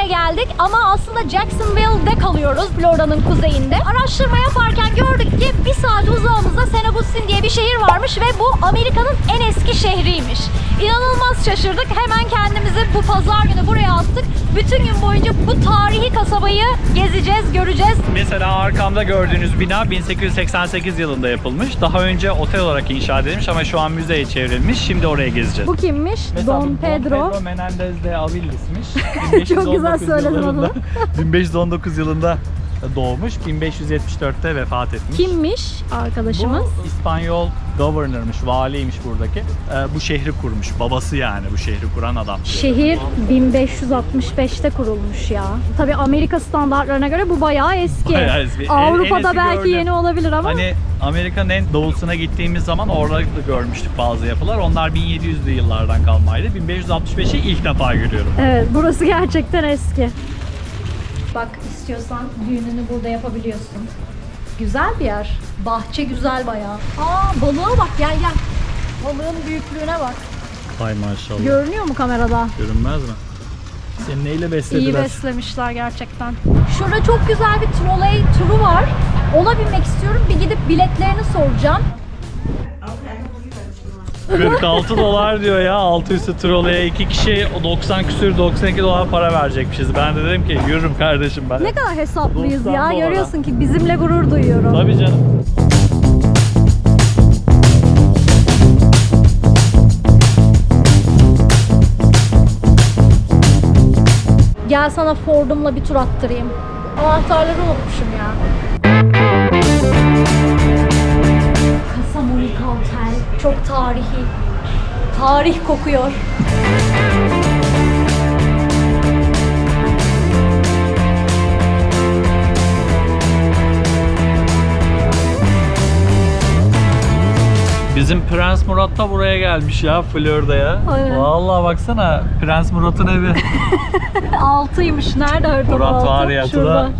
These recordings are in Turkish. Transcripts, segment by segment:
Florida'ya geldik ama aslında Jacksonville'de kalıyoruz Florida'nın kuzeyinde. Araştırma yaparken gördük ki bir saat uzağımızda Agustin diye bir şehir varmış ve bu Amerika'nın en eski şehriymiş. İnanılmaz şaşırdık. Hemen kendimizi bu pazar günü buraya attık. Bütün gün boyunca bu tarihi kasabayı gezeceğiz, göreceğiz. Mesela arkamda gördüğünüz bina 1888 yılında yapılmış. Daha önce otel olarak inşa edilmiş ama şu an müzeye çevrilmiş. Şimdi oraya gezeceğiz. Bu kimmiş? Mesela Don bu Pedro. Menendez de Avillis'miş. Çok güzel söyledin adını. 1519 yılında doğmuş. 1574'te vefat etmiş. Kimmiş arkadaşımız? Bu İspanyol governor'mış, valiymiş buradaki. Ee, bu şehri kurmuş. Babası yani bu şehri kuran adam. Şehir 1565'te kurulmuş ya. Tabii Amerika standartlarına göre bu bayağı eski. Bayağı eski. En- en Avrupa'da eski belki gördüğüm- yeni olabilir ama Hani Amerika'nın en doğusuna gittiğimiz zaman orada da görmüştük bazı yapılar. Onlar 1700'lü yıllardan kalmaydı. 1565'i ilk defa görüyorum. evet burası gerçekten eski. Bak istiyorsan düğününü burada yapabiliyorsun. Güzel bir yer. Bahçe güzel bayağı. Aa balığa bak gel gel. Balığın büyüklüğüne bak. Hay maşallah. Görünüyor mu kamerada? Görünmez mi? Seni neyle beslediler? İyi beslemişler gerçekten. Şurada çok güzel bir trolley turu var. Ona binmek istiyorum. Bir gidip biletlerini soracağım. 46 dolar diyor ya altı üstü troleye iki kişi o 90 küsür 92 dolar para verecekmişiz. Ben de dedim ki yürürüm kardeşim ben. Ne kadar hesaplıyız 90 ya. dolara. Görüyorsun ki bizimle gurur duyuyorum. Tabii canım. Gel sana Ford'umla bir tur attırayım. Anahtarları unutmuşum ya. Monica Hotel. Çok tarihi. Tarih kokuyor. Bizim Prens Murat da buraya gelmiş ya Florida'ya. Aynen. Vallahi baksana Prens Murat'ın evi. Altıymış. Nerede haritada Murat altı? var ya Şurada. Tuna.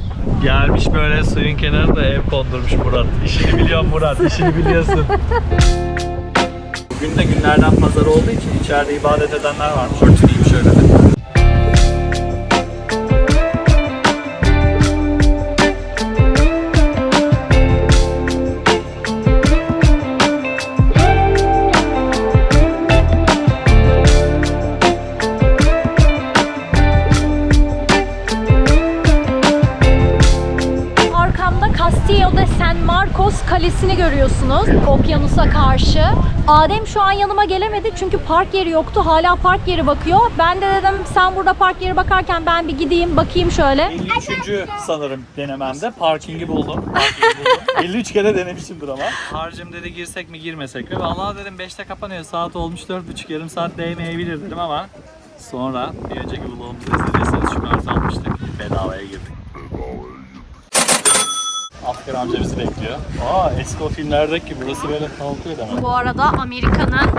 Gelmiş böyle suyun kenarında ev kondurmuş Murat. İşini biliyor Murat, işini biliyorsun. Bugün de günlerden pazar olduğu için içeride ibadet edenler varmış. Örtüneyim şöyle de. Marcos Kalesi'ni görüyorsunuz. Okyanusa karşı. Adem şu an yanıma gelemedi çünkü park yeri yoktu. Hala park yeri bakıyor. Ben de dedim sen burada park yeri bakarken ben bir gideyim bakayım şöyle. 53. sanırım denememde parkingi buldum. Parkingi buldum. 53 kere denemişimdir ama. Harcım dedi girsek mi girmesek mi? Vallahi dedim 5'te kapanıyor. Saat olmuş 4.30 yarım saat değmeyebilir dedim ama sonra bir önceki vlogumuzu izlediyseniz şu kartı almıştık. Bedavaya girdik. Afgan amca bizi bekliyor. Aa eski o filmlerdeki burası böyle kalkıyor demek. Bu arada Amerika'nın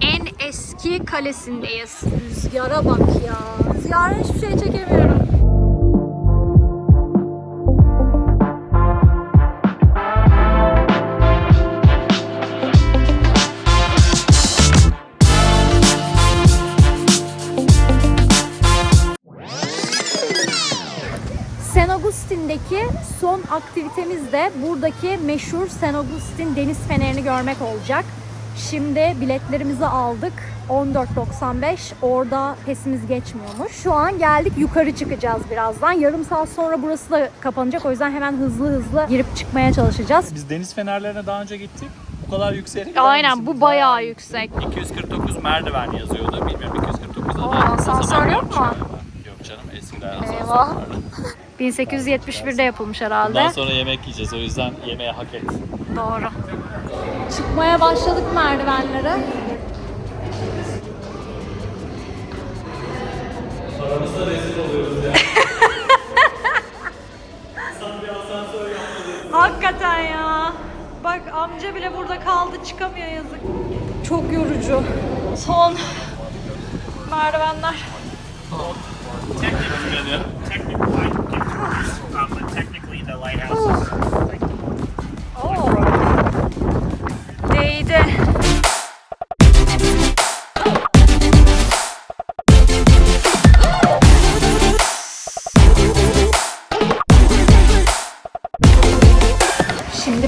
en eski kalesindeyiz. Rüzgara bak ya. Rüzgara hiçbir şey çekemiyorum. Agustin'deki son aktivitemiz de buradaki meşhur San Agustin deniz fenerini görmek olacak. Şimdi biletlerimizi aldık. 14.95 orada pesimiz geçmiyormuş. Şu an geldik yukarı çıkacağız birazdan. Yarım saat sonra burası da kapanacak. O yüzden hemen hızlı hızlı girip çıkmaya çalışacağız. Biz deniz fenerlerine daha önce gittik. Bu kadar gider Aynen bu bayağı yüksek. 249 merdiven yazıyordu. Bilmiyorum 249'da da. Aa, asansör yok mu? Yok canım eskiden asansör Eyvah. vardı. 1871'de yapılmış herhalde. Bundan sonra yemek yiyeceğiz o yüzden yemeğe hak et. Doğru. Çıkmaya başladık merdivenlere. Aramızda rezil oluyoruz ya. Hakikaten ya. Bak amca bile burada kaldı çıkamıyor yazık. Çok yorucu. Son merdivenler. technically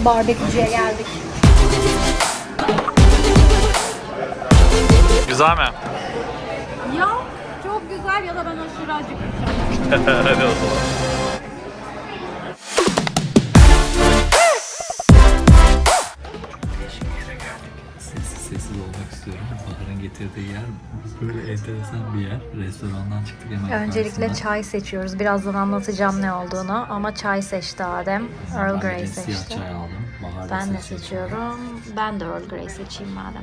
barbekücüye geldik. Güzel mi? Ya çok güzel ya da ben aşırı acıkmışım. Hadi o zaman. Böyle enteresan bir yer. Restorandan çıktık hemen Öncelikle karşısında. çay seçiyoruz. Birazdan anlatacağım ne olduğunu ama çay seçti Adem. Earl Grey de siyah seçti. çay aldım. Bahar da Ben de seçiyor. seçiyorum. Ben de Earl Grey seçeyim madem.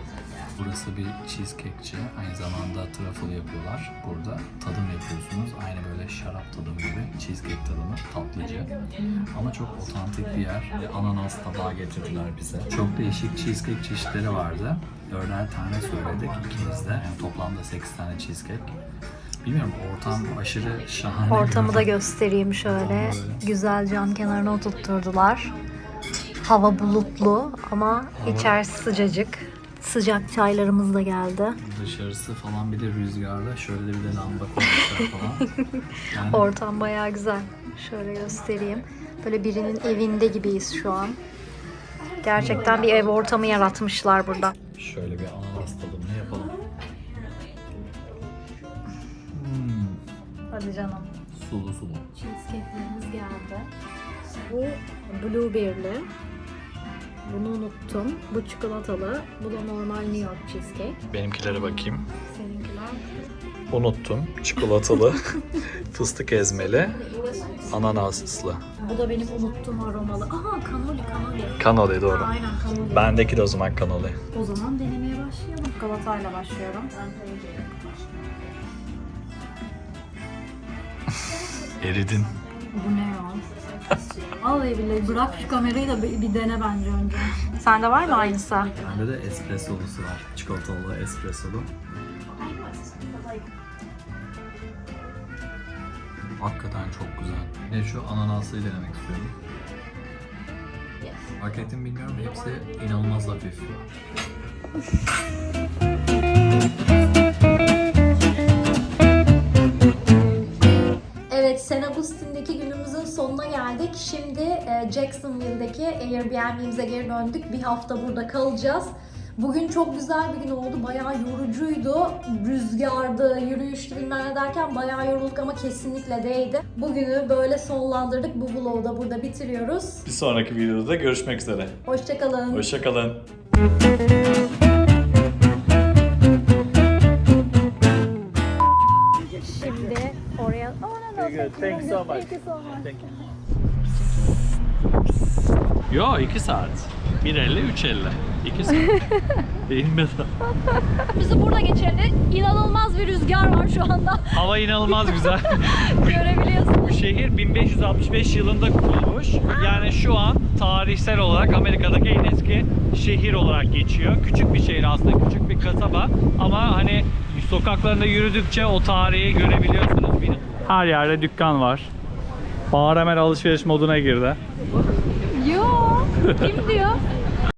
Burası bir cheesecake'çi. Aynı zamanda truffle yapıyorlar. Burada tadım yapıyorsunuz. Aynı böyle şarap tadımı gibi. Cheesecake tadımı. Tatlıcı. Ama çok otantik bir yer. Ananas tabağı getirdiler bize. Çok değişik cheesecake çeşitleri vardı. Dörder tane söyledik ikimiz de. Yani toplamda 8 tane cheesecake. Bilmiyorum ortam aşırı şahane. Ortamı da görünüyor. göstereyim şöyle. Güzel cam kenarına oturtturdular. Hava bulutlu ama içerisi sıcacık. Sıcak çaylarımız da geldi. Dışarısı falan bir de rüzgarda. Şöyle de bir de lamba koymuşlar falan. Yani Ortam bayağı güzel. Şöyle göstereyim. Böyle birinin evinde gibiyiz şu an. Gerçekten bir ev ortamı yaratmışlar burada. Şöyle bir ananas tadımını yapalım. Hmm, Hadi canım. sulu sulu. Cheesecake'lerimiz geldi. Bu blueberry'li. Bunu unuttum. Bu çikolatalı. Bu da normal New York cheesecake. Benimkilere bakayım. Seninkiler Unuttum. Çikolatalı, fıstık ezmeli, ananaslı. Bu da benim unuttuğum aromalı. Aha kanoli kanoli. Kanoli doğru. Aynen kanoli. Bendeki de o zaman kanoli. O zaman denemeye başlayalım. Galatayla başlıyorum. Eridin. Bu ne ya? Vallahi billahi bırak şu kamerayı da bir, bir dene bence önce. Sende var mı aynısı? Bende de espressolusu var. Çikolatalı espressolu. Hakikaten çok güzel. Bir de şu ananasıyı denemek istiyorum. Fark ettim bilmiyorum hepsi inanılmaz hafif. San Agustin'deki günümüzün sonuna geldik. Şimdi e, Jacksonville'deki Airbnb'mize geri döndük. Bir hafta burada kalacağız. Bugün çok güzel bir gün oldu. Bayağı yorucuydu. Rüzgardı, yürüyüştü bilmem ne derken bayağı yorulduk ama kesinlikle değdi. Bugünü böyle sonlandırdık. Bu vlogu da burada bitiriyoruz. Bir sonraki videoda görüşmek üzere. Hoşçakalın. Hoşçakalın. Oh, no, no, Good, good. Thank you so much. Thank you so much. Yo 2 saat. 1.50 3.50. 2 saat. Benim Bizi burada geçirdi. İnanılmaz bir rüzgar var şu anda. Hava inanılmaz güzel. Görebiliyorsunuz. Bu şehir 1565 yılında kurulmuş. Yani şu an tarihsel olarak Amerika'daki en eski şehir olarak geçiyor. Küçük bir şehir aslında, küçük bir kasaba. Ama hani sokaklarında yürüdükçe o tarihi görebiliyorsunuz. Her yerde dükkan var. Bahar hemen alışveriş moduna girdi. Yo, kim diyor?